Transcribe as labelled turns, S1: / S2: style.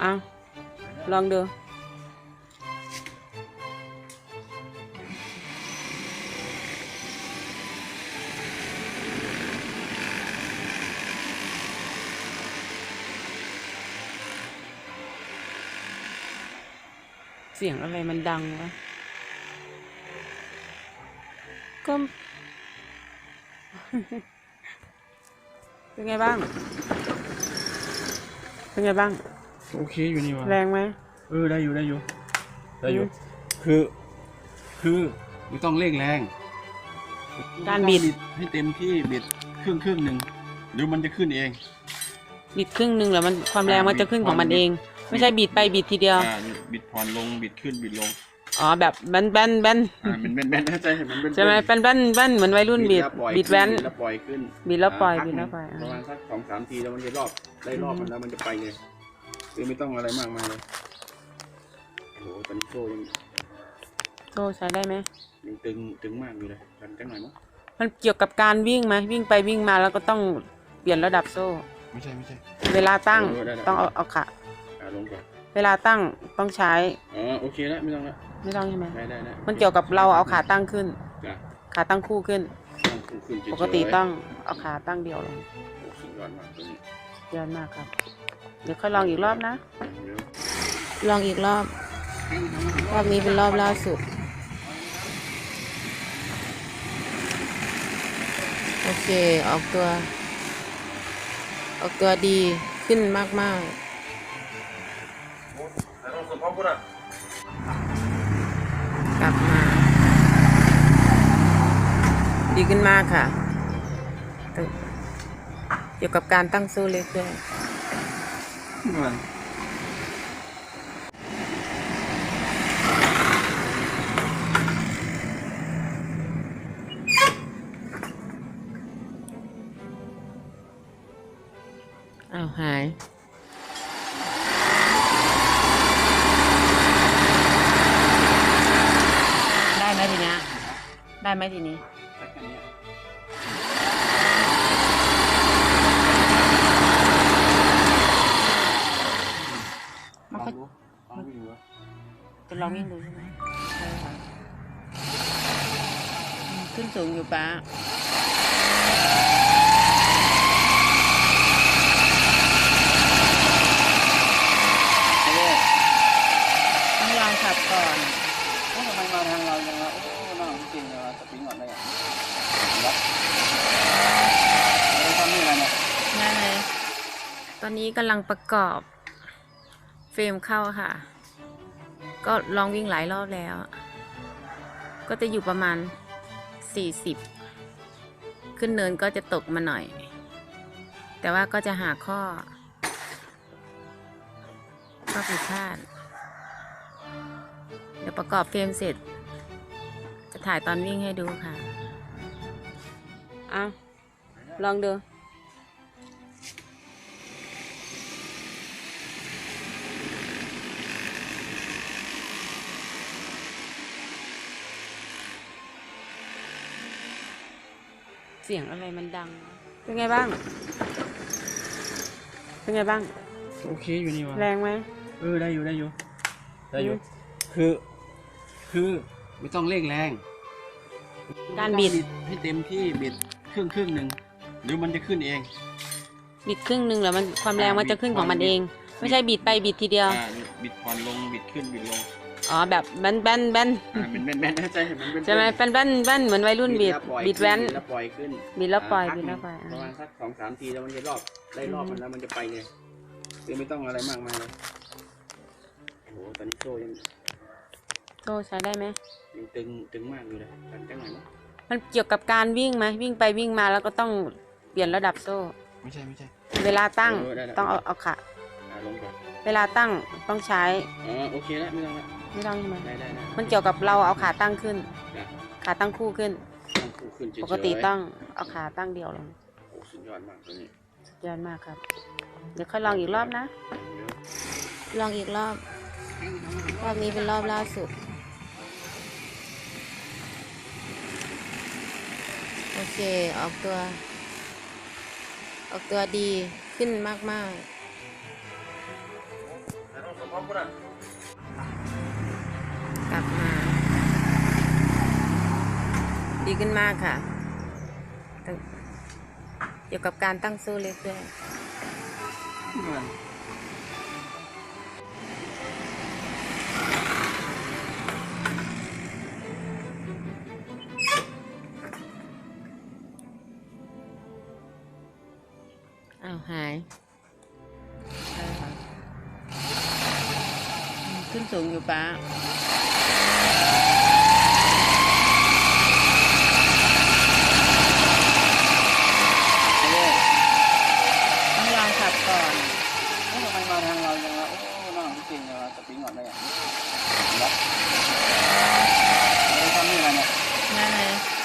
S1: เอาลองดูเสียงอะไรมันดังวะ ก็ เป็นไงบ้าง เป็นไงบ้าง
S2: โอเคอยู่นี่วะ
S1: แรงไหม
S2: เออได้อยู่ได้อยู่ได้อยู่
S1: อืม
S2: คือ คือไม่ต้องเร่งแรง
S1: การบิด
S2: ให้เต็มที่บิดครึ่งครึ่งหนึ่งเดี๋ยวมันจะขึ้นเอง
S1: บิดครึ่งหนึ่งแล้วมันความแรงมันจะขึ้นของมันเอง ไม่ใช่บิดไปบิดทีเดียว
S2: อ่าบิดผ่อนลงบิดขึ้นบิดลง
S1: อ๋อแบบแบนแบนแบน
S2: อ่ามันเป็นแบนๆเข้าใจเห็นมันเป็น
S1: ใช่ไหมแบนแบนแบนเหมือนวัยรุ่นบิด
S2: แล้วปล่อย
S1: บิดแว้น
S2: แล้วปล่อยขึ้น
S1: บิดแล้วปล่อยา
S2: พัก
S1: บิดแล้ว
S2: หนึ่ง
S1: ปล่อยอ่า
S2: ประมาณสักสองสามทีแล้วมันจะรอบได้รอบมันแล้วมันจะไปเลย คือไม่ต้องอะไรมากมายเลยโอ้โหตอนนี้โซ่ยัง
S1: โซ่ใช้ได้ไหม
S2: ยังตึงตึงมากอยู่เลยกันจังหน่อยมั้ง
S1: มันเกี่ยวกับการวิ่งไหมวิ่งไปวิ่งมาแล้วก็ต้องเปลี่ยนระดับโซ่
S2: ไม่ใช่ไม่ใช่
S1: เวลาตั้ง
S2: เออได้ได้
S1: ต้องเอาเอาขา
S2: อ่าลงก่อน
S1: เวลาตั้งต้องใช้
S2: อ๋อโอเคแล้วไม่ต้องแล้ว
S1: ไม่ต้องใช่ไหม
S2: ได้ได้ได้
S1: มันเกี่ยวกับเราเอาขาตั้งขึ้น
S2: จ้ะ
S1: ขาตั้งคู่ขึ้น
S2: ต้องขึ้นขึ้นเฉยๆ
S1: ปกติต้องเอาขาตั้งเดียวลง
S2: โอ้สุดยอดมากตัวนี้
S1: เยอะมากครับ เดี๋ยวค่อยลองอีกรอบนะ
S2: เดี๋ยว
S1: ลองอีกรอบ รอบนี้เป็นรอบล่าสุด โอเค ออกตัว ออกตัวดีขึ้นมากมากๆกลับมา ดีขึ้นมากค่ะแต่เกี่ยวกับการตั้งสู้เล็กด้วย
S2: มัน
S1: อ้าวหายได้ไหมทีเนี้ยได้ไหมทีนี้
S2: วิ่
S1: งดูใช่ไหมใช่ค่ะอืมขึ้นสูงอยู่ป้าต้องลองขับก่อน
S2: เอ๊ะทำไมมาทางเราจังวะโอ้น่าจริงเลยวะสปริงก่อนได้อะรับเราทำนี่อะไรเนี่ย
S1: นั่นเลยตอนนี้กำลังประกอบเฟรมเข้าค่ะ ก็ลองวิ่งหลายรอบแล้ว ก็จะอยู่ประมาณ 40 ขึ้นเนินก็จะตกมาหน่อย แต่ว่าก็จะหาข้อข้อผิดพลาดเดี๋ยวประกอบเฟรมเสร็จ จะถ่ายตอนวิ่งให้ดูค่ะ เอาลองดู สียงอะไรมันดังวะเป็นไงบ้าง เป็นไงบ้าง
S2: โอเคอยู่นี่วะ
S1: แรงไหม
S2: เออได้อยู่ได้อยู่ได้อยู่
S1: อืม
S2: คือ คือไม่ต้องเร่งแรง
S1: การบิด
S2: ให้เต็มที่บิดครึ่งครึ่งหนึ่งเดี๋ยวมันจะขึ้นเอง
S1: บิดครึ่งหนึ่งแล้วมันความแรงมันจะขึ้นของมันเอง ไม่ใช่บิดไปบิดทีเดียว
S2: อ่าบิดผ่อนลงบิดขึ้นบิดลง
S1: อ๋อแบบแบนแบนแบน
S2: อ่าเป็นแบนๆเข้าใจเห็นมันเป็น
S1: ใช่ไหมแบนแบนแบนเหมือนวัยรุ่นบิด
S2: แล้วปล่อย
S1: บิดแว้น
S2: แล้วปล่อยขึ้น
S1: บิดแล้วปล่อยา
S2: พัก
S1: บิดแล้ว
S2: หนึ่ง
S1: ปล่อยอ่า
S2: ประมาณสักสองสามทีแล้วมันจะรอบได้รอบมันแล้วมันจะไปเลยคือไม่ต้องอะไรมากมายเลยโอ้โหตอนนี้โซ่ยัง
S1: โซ่ใช้ได้ไหม
S2: ยังตึงตึงมากอยู่เลยกันจังหน่อยมั้ง
S1: มันเกี่ยวกับการวิ่งไหมวิ่งไปวิ่งมาแล้วก็ต้องเปลี่ยนระดับโซ่
S2: ไม่ใช่ไม่ใช่
S1: เวลาตั้ง
S2: เออได้ได้
S1: ต้องเอาเอาขา
S2: อ่าลงก่อน
S1: เวลาตั้งต้องใช้
S2: อ๋อโอเคแล้วไม่ต้องแล้ว
S1: ไม่ต้องใช่ไหม
S2: ได้ได้ได้
S1: มันเกี่ยวกับเราเอาขาตั้งขึ้น
S2: จ้ะ
S1: ขาตั้งคู่ขึ้น
S2: ต้องคู่ขึ้นเฉยๆ
S1: ปกติต้องเอาขาตั้งเดียวลง
S2: โอ้สุดยอดมากตัวนี้
S1: สุดยอดมากครับ เดี๋ยวค่อยลองอีกรอบนะ
S2: เดี๋ยว
S1: ลองอีกรอบ รอบนี้เป็นรอบล่าสุด โอเค ออกตัว ออกตัวดีขึ้นมากๆ
S2: พร้อม ก
S3: ลับมา ดีขึ้นมากค่ะ เกี่ยวกับการตั้งโซ่เล็กด้วยอ้าวหาย ขึ้นสูงอยู่ป้าต้องลองขับก่อน
S2: แล้วทำไมมาทางเราอย่างวะโอ้น้องจริงจัะจะปินก่อนได้ยังรับไม่ได้ทำนี่อะไรเนี่ย
S3: นั่นเลย